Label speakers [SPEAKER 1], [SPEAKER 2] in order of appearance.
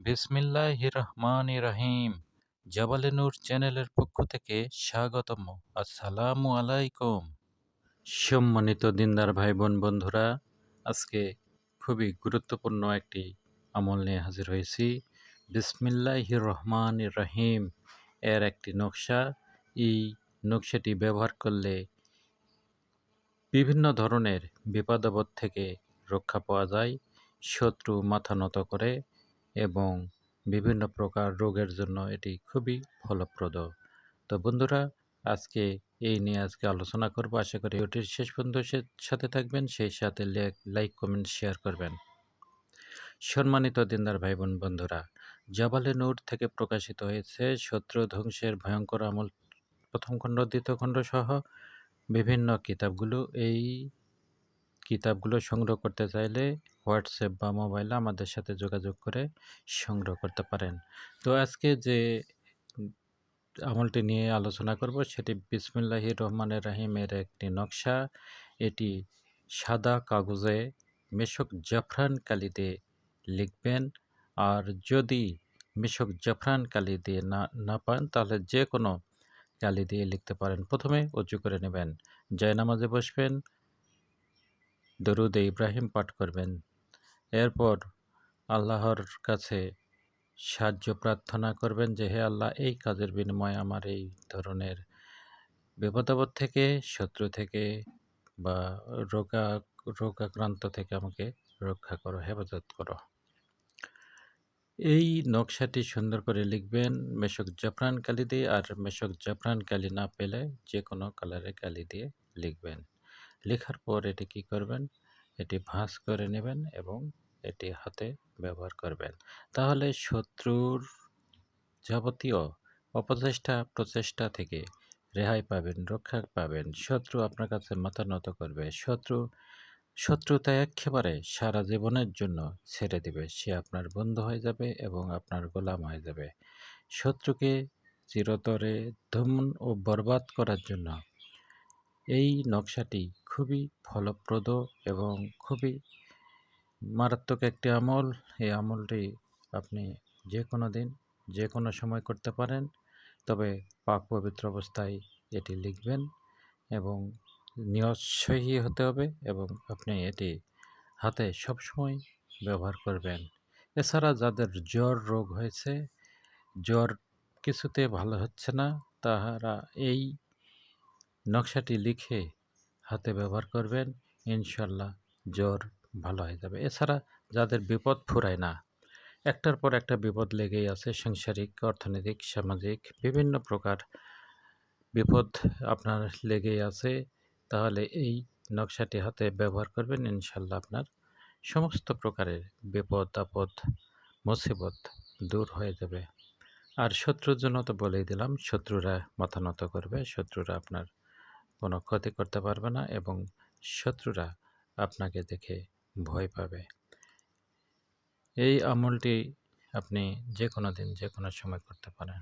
[SPEAKER 1] বিসমিল্লাহ রহমান রহিম জাবালে নূর চ্যানেলের পক্ষ থেকে স্বাগতম আসসালামু আলাইকুম। সম্মানিত দিনদার ভাই বোন বন্ধুরা, আজকে খুবই গুরুত্বপূর্ণ একটি আমল নিয়ে হাজির হয়েছি। বিসমিল্লাহ রহমান রহিম এর একটি নকশা। এই নকশাটি ব্যবহার করলে বিভিন্ন ধরনের বিপদাবদ থেকে রক্ষা পাওয়া যায়, শত্রু মাথা নত করে। এবং বিভিন্ন প্রকার রোগের জন্য এটি খুবই ফলপ্রদ। তো বন্ধুরা, আজকে এই নিয়ে আজকে আলোচনা করব। আশা করি ওটির শেষ পর্যন্ত সাথে থাকবেন, সেই সাথে লাইক, কমেন্ট, শেয়ার করবেন। সম্মানিত দিনদার ভাই বোন বন্ধুরা, জবালে নূর থেকে প্রকাশিত হয়েছে শত্রু ধ্বংসের ভয়ঙ্কর আমল, প্রথম খণ্ড, দ্বিতীয় খণ্ড সহ বিভিন্ন কিতাবগুলো। এই কিতাবগুলো সংগ্রহ করতে চাইলে হোয়াটসঅ্যাপ বা মোবাইলে আমাদের সাথে যোগাযোগ করে সংগ্রহ করতে পারেন। তো আজকে যে আমলটি নিয়ে আলোচনা করব সেটি বিসমুল্লাহি রহমানের রাহিমের একটি নকশা। এটি সাদা কাগজে মেশক জাফরান কালিতে লিখবেন। আর যদি মেশক জাফরান কালি দিয়ে না না পান, তাহলে যে কোনো কালি দিয়ে লিখতে পারেন। প্রথমে উঁচু করে নেবেন। জয়নামাজে বসবেন। দরুদে ইব্রাহিম পাঠ করবেন। এরপর আল্লাহর কাছে সাহায্য প্রার্থনা করবেন যে, হে আল্লাহ, এই কাজের বিনিময়ে আমার এই ধরনের বিপদাবদ থেকে, শত্রু থেকে বা রোগা, রোগাক্রান্ত থেকে আমাকে রক্ষা করো, হেফাজত করো। এই নকশাটি সুন্দর করে লিখবেন মেশক জাফরান কালি দিয়ে, আর মেশক জাফরান কালি না পেলে যে কোনো কালারের কালি দিয়ে লিখবেন। লেখার পর এটি কি করবেন? এটি ভাঁজ করে নেবেন এবং এটি হাতে ব্যবহার করবেন। তাহলে শত্রুর যাবতীয় অপচেষ্টা, প্রচেষ্টা থেকে রেহাই পাবেন, রক্ষা পাবেন। শত্রু আপনার কাছে মাথা নত করবে। শত্রু, শত্রুতা একেবারে সারা জীবনের জন্য ছেড়ে দিবে। সে আপনার বন্ধু হয়ে যাবে এবং আপনার গোলাম হয়ে যাবে। শত্রুকে চিরতরে ধমন ও বরবাদ করার জন্য এই নকশাটি খুবই ফলপ্রদ এবং খুবই মারাত্মক একটি আমল। এই আমলটি আপনি যে কোনো দিন যে কোনো সময় করতে পারেন, তবে পাক পবিত্র অবস্থায় এটি লিখবেন এবং নিয়সহী হতে হবে এবং আপনি এটি হাতে সবসময় ব্যবহার করবেন। এছাড়া যাদের জ্বর রোগ হয়েছে, জ্বর কিছুতে ভালো হচ্ছে না, তাহারা এই নকশাটি লিখে হাতে ব্যবহার করবেন, ইনশাল্লাহ জ্বর ভালো হয়ে যাবে। এছাড়া যাদের বিপদ ফুরায় না, একটার পর একটা বিপদ লেগেই আছে সাংসারিক, অর্থনৈতিক, সামাজিক, বিভিন্ন প্রকার বিপদ আপনার লেগেই আছে, তাহলে এই নকশাটি হাতে ব্যবহার করবেন, ইনশাল্লাহ আপনার সমস্ত প্রকারের বিপদ, আপদ, মুসিবত দূর হয়ে যাবে। আর শত্রুর জন্য তো বলেই দিলাম, শত্রুরা মাথা নত করবে, শত্রুরা আপনার কোনো ক্ষতি করতে পারবে না এবং শত্রুরা আপনাকে দেখে ভয় পাবে। এই আমলটি আপনি যে কোনো দিন যে কোনো সময় করতে পারেন।